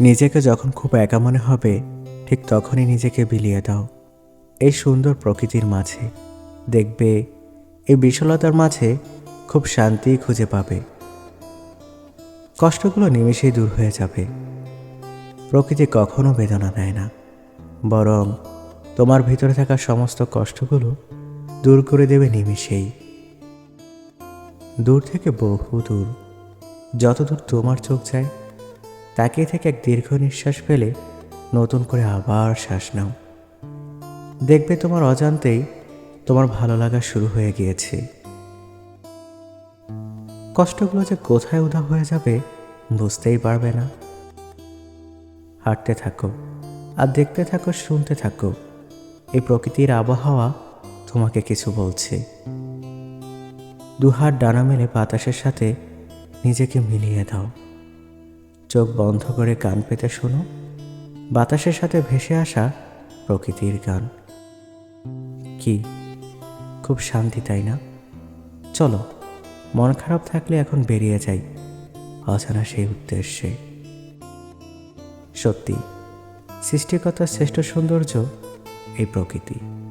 নিজেকে যখন খুব একা মনে হবে, ঠিক তখনই নিজেকে বিলিয়ে দাও। এই সুন্দর প্রকৃতির মাঝে দেখবে, এই বিশালতার মাঝে খুব শান্তি খুঁজে পাবে। কষ্টগুলো নিমেষেই দূর হয়ে যাবে। প্রকৃতি কখনো বেদনা দেয় না। বরং তোমার ভিতরে থাকা সমস্ত কষ্টগুলো দূর করে দেবে নিমিষেই। দূর থেকে বহু দূর, যতদূর তোমার চোখ যায় তাকিয়ে থেকে এক দীর্ঘ নিঃশ্বাস ফেলে নতুন করে আবার শ্বাস নাও। দেখবে তোমার অজান্তেই তোমার ভালো লাগা শুরু হয়ে গিয়েছে। কষ্টগুলো যে কোথায় উধাও হয়ে যাবে বুঝতেই পারবে না। হাঁটতে থাকো আর দেখতে থাকো, শুনতে থাকো। এই প্রকৃতির আবহাওয়া তোমাকে কিছু বলছে। দুহাত ডানা মেলে বাতাসের সাথে নিজেকে মিলিয়ে দাও। চোখ বন্ধ করে কান পেতে শোনো। বাতাসের সাথে ভেসে আসা প্রকৃতির গান। কি? খুব শান্তি, তাই না? চলো, মন খারাপ থাকলে এখন বেরিয়ে যাই অজানা সেই উদ্দেশ্যে। সত্যি, সৃষ্টিকর্তার শ্রেষ্ঠ সৌন্দর্য এই প্রকৃতি।